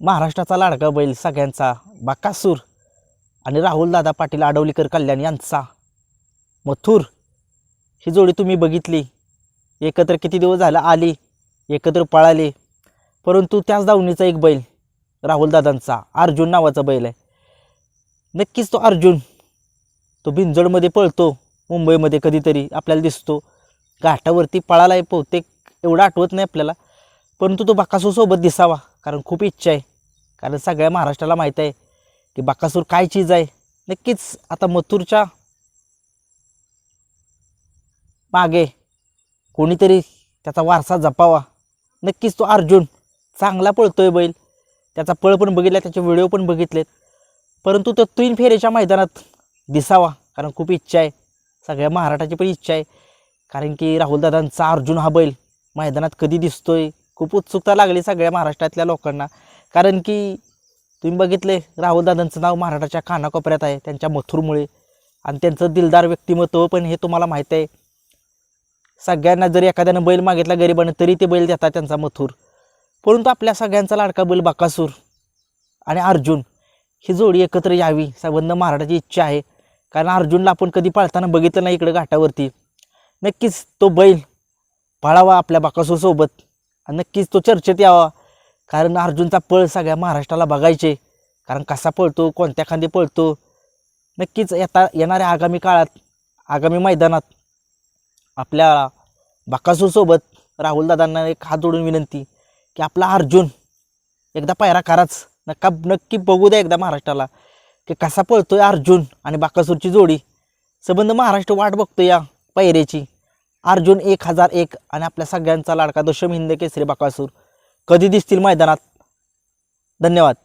महाराष्ट्राचा लाडका बैल सगळ्यांचा बाकासूर आणि राहुलदादा पाटील आडवलीकर कल्याण यांचा. मथुर ही जोडी तुम्ही बघितली. एकत्र किती दिवस झाला आली एकत्र पळाले. परंतु त्याच दावणीचा एक बैल राहुलदादांचा अर्जुन नावाचा बैल आहे. नक्कीच तो अर्जुन तो भिंजडमध्ये पळतो मुंबईमध्ये कधीतरी आपल्याला दिसतो. घाटावरती पळाला आहे बहुतेक एवढं आठवत नाही आपल्याला. परंतु तो बाकासूरसोबत दिसावा कारण खूप इच्छा आहे. कारण सगळ्या महाराष्ट्राला माहीत आहे की बाकासूर काय चीज आहे. नक्कीच आता मथुरच्या मागे कोणीतरी त्याचा वारसा जपावा. नक्कीच तो अर्जुन चांगला पळतोय बैल. त्याचा पळ पण बघितला त्याचे व्हिडिओ पण बघितलेत. परंतु तो तीन फेरीच्या मैदानात दिसावा कारण खूप इच्छा आहे. सगळ्या महाराष्ट्राची पण इच्छा आहे. कारण की राहुलदादांचा अर्जुन हा बैल मैदानात कधी दिसतोय? खूप उत्सुकता लागली सगळ्या महाराष्ट्रातल्या लोकांना. कारण की तुम्ही बघितले राहुलदादांचं नाव महाराष्ट्राच्या कानाकोपऱ्यात आहे त्यांच्या मथुरमुळे. आणि त्यांचं दिलदार व्यक्तिमत्व पण हे तुम्हाला माहीत आहे. सगळ्यांना जरी एखाद्यानं बैल मागितला गरिबानं तरी ते बैल देतात त्यांचा मथुर. परंतु आपल्या सगळ्यांचा लाडका बैल बाकासूर आणि अर्जुन. ही जोडी एकत्र यावी संबंध महाराष्ट्राची इच्छा आहे. कारण अर्जुनला आपण कधी पाळताना बघितलं नाही इकडं घाटावरती. नक्कीच तो बैल पळावा आपल्या बाकासूरसोबत. आणि नक्कीच तो चर्चेत यावा. कारण अर्जुनचा पळ सगळ्या महाराष्ट्राला बघायचे. कारण कसा पळतो कोणत्या खांदी पळतो. नक्कीच येता येणाऱ्या आगामी काळात आगामी मैदानात आपल्या बाकासूरसोबत राहुलदादांना एक हात जोडून विनंती की आपला अर्जुन एकदा पायरा कराच. नक्का नक्की बघू द्या एकदा महाराष्ट्राला की कसा पळतोय अर्जुन आणि बाकासूरची जोडी. सबंध महाराष्ट्र वाट बघतो या पायऱ्याची. अर्जुन एक हजार एक आणि आपल्या सगळ्यांचा लाडका दशम हिंद केसरी बाकासूर. कधी दिसतील मैदानात? धन्यवाद.